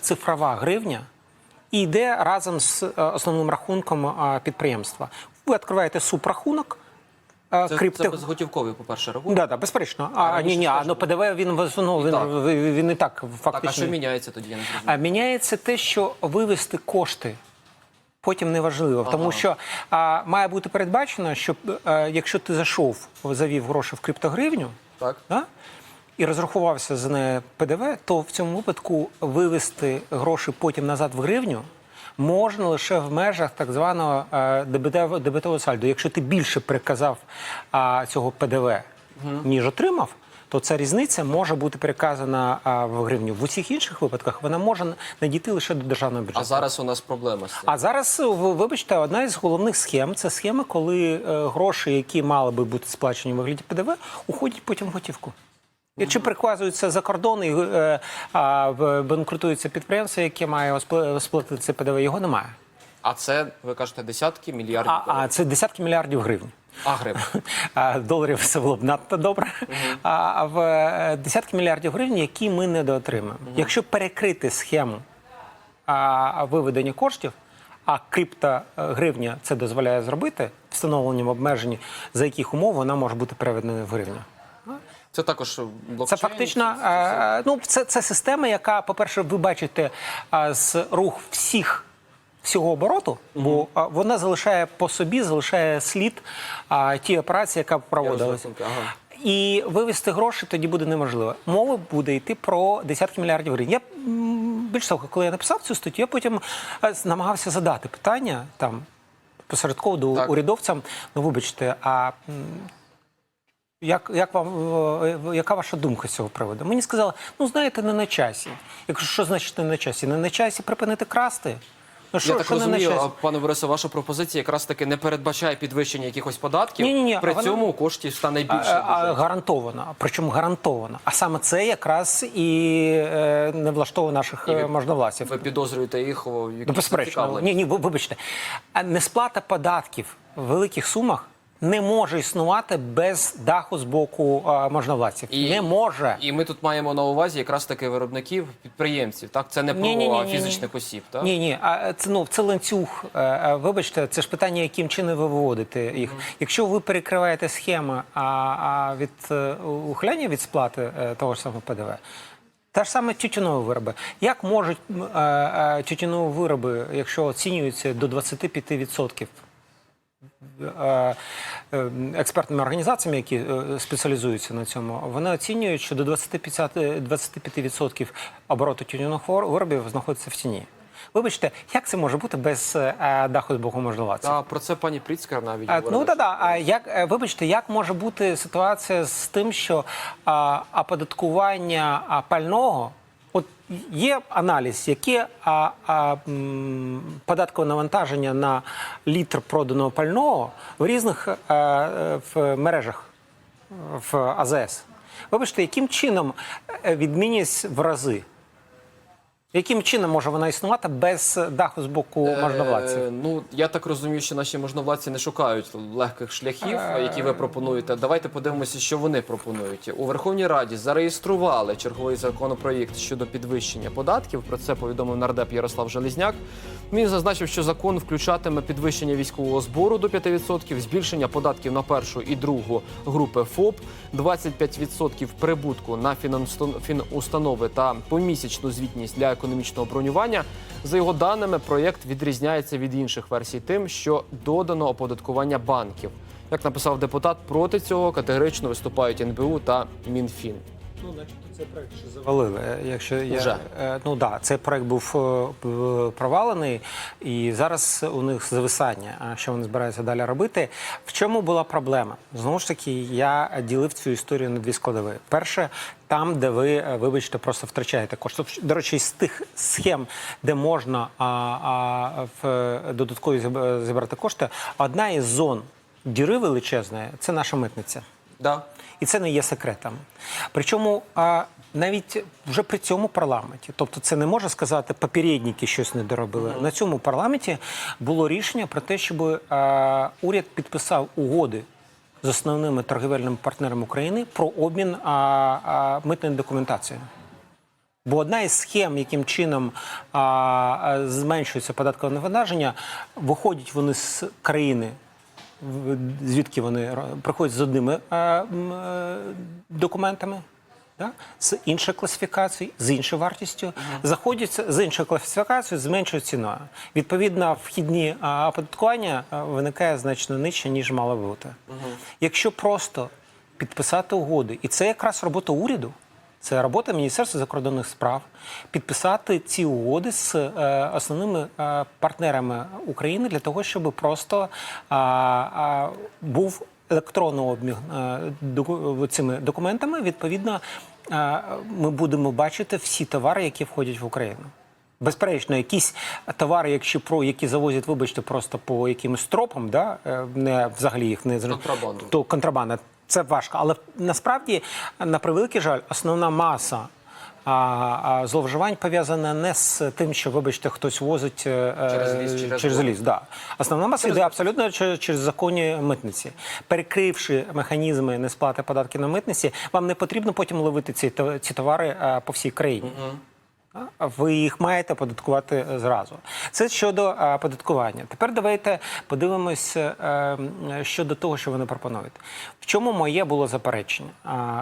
цифрова гривня і йде разом з е, основним рахунком е, підприємства. Ви відкриваєте субрахунок е, Це, крипто... це безготівковий, по-перше, рахунок. Да, да, безперечно. А, раніше ні, ні, а, ну. ПДВ він основному він, Так. він, і так Так, фактично. а що міняється тоді? Я не. А міняється те, що вивести кошти потім неважливо, тому що а, має бути передбачено, що е, якщо ти зайшов, завів гроші в криптогривню, Так. да, і розрахувався за неї ПДВ, то в цьому випадку вивести гроші потім назад в гривню. Можна лише в межах так званого е, дебетового, сальдо. Якщо ти більше приказав цього ПДВ, ніж отримав, то ця різниця може бути переказана в гривню. В усіх інших випадках вона може надійти лише до державного бюджету. А зараз у нас проблема з цим. А зараз, вибачте, одна із головних схем це схема, коли е, гроші, які мали би бути сплачені в вигляді ПДВ, уходять потім в готівку. Чи переквазуються за кордон і е, а, в- банкрутується підприємство, яке має сплатити це ПДВ, його немає. А це, ви кажете, десятки мільярдів А, а це десятки мільярдів гривень. а гривень. Доларів це було б надто добре. А в е, десятки мільярдів гривень, які ми недоотримаємо. Якщо перекрити схему а, виведення коштів, а криптогривня це дозволяє зробити встановленням обмежень, за яких умов вона може бути переведена в гривню. Це також блокчейн. Це фактично е, ну, це, це система, яка, по-перше, ви бачите е, з рух всіх. Всього обороту, бо а, вона залишає по собі, залишає слід а, ті операції, яка проводилася. ага. І вивести гроші тоді буде неможливо. Мова буде йти про десятки мільярдів гривень. Я більш того, коли я написав цю статтю, я потім е, намагався задати питання там посередково до Так. урядовцям. Ну, вибачте, а як, як вам, е, яка ваша думка з цього приводу? Мені сказали, ну знаєте, не на часі. Якщо що значить не на часі? Не на часі припинити красти. Ну що, Я так що розумію, а, пане Борисе, ваша пропозиція якраз таки не передбачає підвищення якихось податків. Ні-ні-ні, При а вона- цьому коштів стане більше. а, бюджету. гарантовано, причому гарантовано. А саме це якраз і е, не влаштовує наших І ви- е. Ви підозрюєте їх у Ну, безперечно. Ні, ні, вибачте. Несплата податків в великих сумах не може існувати без даху з боку е, можновладців. І- Не може. І ми тут маємо на увазі якраз таки виробників, підприємців. Так, це не про Ні-ні-ні-ні-ні. осіб. Так? Ні, ні, а це ну це ланцюг. Е, е, Вибачте, це ж питання, яким чином ви виводите їх. Якщо ви перекриваєте схеми а, а від е, ухиляння від сплати того ж самого ПДВ. Та ж саме тютюнові вироби. Як можуть е, е, тютюнові вироби, якщо оцінюються до 25% е, е, експертними організаціями, які е, спеціалізуються на цьому, вони оцінюють, що до 25%, 25% обороту тютюнових вир- виробів знаходиться в тіні. Вибачте, як це може бути без е, даху з боку можновладців? Та про це пані Пріцкер навіть А, говорила. ну да, да. А як е, вибачте, як може бути ситуація з тим, що а, оподаткування пального? От є аналіз, яке а, а, податкове навантаження на літр проданого пального в різних е, е, в мережах в АЗС. Вибачте, яким чином е, відмінність в рази? Яким чином може вона існувати без даху з боку можновладців? Е, ну я так розумію, що наші можновладці не шукають легких шляхів, які ви пропонуєте. Давайте подивимося, що вони пропонують. У Верховній Раді зареєстрували черговий законопроєкт щодо підвищення податків. Про це повідомив нардеп Ярослав Железняк. Він зазначив, що закон включатиме підвищення військового збору до 5%, збільшення податків на першу і другу групи ФОП, 25% прибутку на фінустанови та помісячну звітність для економічного бронювання. За його даними, проєкт відрізняється від інших версій тим, що додано оподаткування банків. Як написав депутат, проти цього категорично виступають НБУ та МінФін. Ну, начебто, цей проект ще завалили. Е, Якщо я Вже? е, ну да, цей проект був е, провалений, і зараз у них зависання. А що вони збираються далі робити? В чому була проблема? Знову ж таки, я ділив цю історію на дві складові. Перше, там, де ви, вибачте, просто втрачаєте кошти. До речі, з тих схем, де можна а, а, в додаткові зібрати кошти, одна із зон діри величезної це наша митниця. Да. І це не є секретом. Причому а, навіть вже при цьому парламенті, тобто це не може сказати, попередники щось не доробили. На цьому парламенті було рішення про те, щоб а, уряд підписав угоди з основними торгівельними партнерами України про обмін а, а, митною документацією. Бо одна із схем, яким чином а, а, зменшується податкове навантаження, виходять вони з країни, звідки вони приходять з одними а, е, документами. Да? З іншою класифікацією, з іншою вартістю, заходять з іншою класифікацією, з меншою ціною. Відповідно, вхідні а, оподаткування виникає значно нижче, ніж мало бути. Якщо просто підписати угоди, і це якраз робота уряду, це робота Міністерства закордонних справ, підписати ці угоди з е, основними е, партнерами України для того, щоб просто був електронний обмін е, цими документами. Відповідно, ми будемо бачити всі товари, які входять в Україну. Безперечно, якісь товари, якщо про які завозять, вибачте, просто по якимось тропам, да, не взагалі їх не Контрабанду. то контрабанда. Це важко, але насправді, на превеликий жаль, основна маса а, а, зловживань пов'язана не з тим, що, вибачте, хтось возить е, Через е, ліс, через через ліс. Да. Основна маса йде абсолютно через, через законні митниці. Перекривши механізми несплати податків на митниці, вам не потрібно потім ловити ці, ці товари е, по всій країні. А Ви їх маєте податкувати е, зразу. Це щодо е, податкування. Тепер давайте подивимось е, щодо того, що вони пропонують. В чому моє було заперечення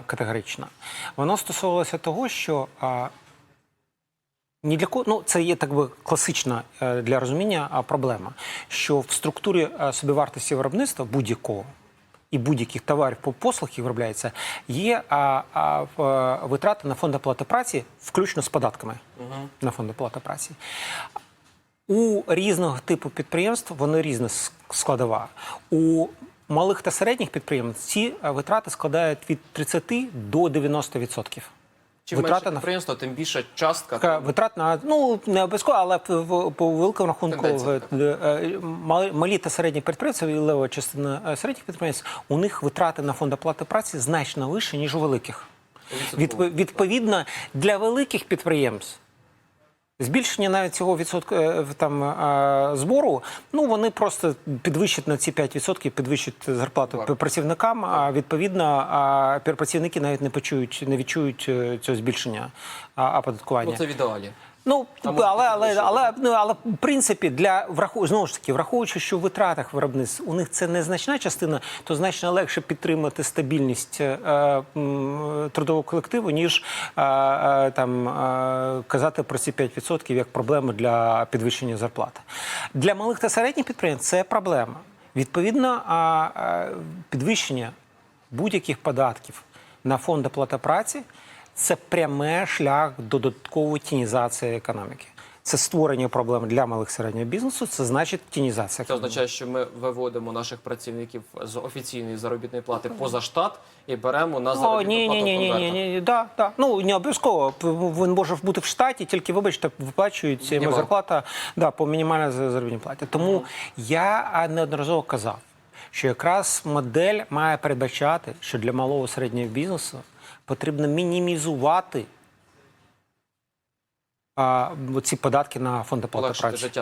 категорично? Воно стосувалося того, що ні для кого, ну це є так би класична для розуміння проблема, що в структурі собівартості виробництва будь-якого і будь-яких товарів по послуг, які виробляються, є а, а, е, витрати на фонд оплати праці, включно з податками на фонд оплати праці. У різного типу підприємств вони різна складова. У малих та середніх підприємств ці е, витрати складають від 30 до 90%. Чим менше Витрати на підприємство, тим більша частка. Така витрат на ну не обов'язково, але по великому рахунку е, е, мали- малі та середні підприємства і лева частина е, середніх підприємств, у них витрати на фонд оплати праці значно вище ніж у великих. Відповідно, для великих підприємств. Збільшення навіть цього відсотка е, в- там е, збору, ну вони просто підвищать на ці 5%, підвищать зарплату Варто. працівникам. А відповідно, а, працівники навіть не почують, не відчують е, цього збільшення а, оподаткування. Ну, це в ідеалі. Ну, але, але, але, ну, але в принципі, для враху, знову ж таки, враховуючи, що в витратах виробництв у них це незначна частина, то значно легше підтримати стабільність е, м, трудового колективу, ніж е, е, там е, казати про ці 5% як проблему для підвищення зарплати. Для малих та середніх підприємств це проблема. Відповідно, а, а, підвищення будь-яких податків на фонд оплати праці це пряме шлях до додаткової тінізації економіки. Це створення проблем для малих середнього бізнесу. Це значить тінізація. Це означає, що ми виводимо наших працівників з офіційної заробітної плати поза штат і беремо на О, ні, плату ні, ні, ні, ні, ні, да, да. Ну не обов'язково. Він може бути в штаті, тільки вибачте, виплачують йому Мінімал. зарплата да, по мінімальній за- заробітній платі. Тому я неодноразово казав, що якраз модель має передбачати, що для малого середнього бізнесу потрібно мінімізувати а, ці податки на фонди праці.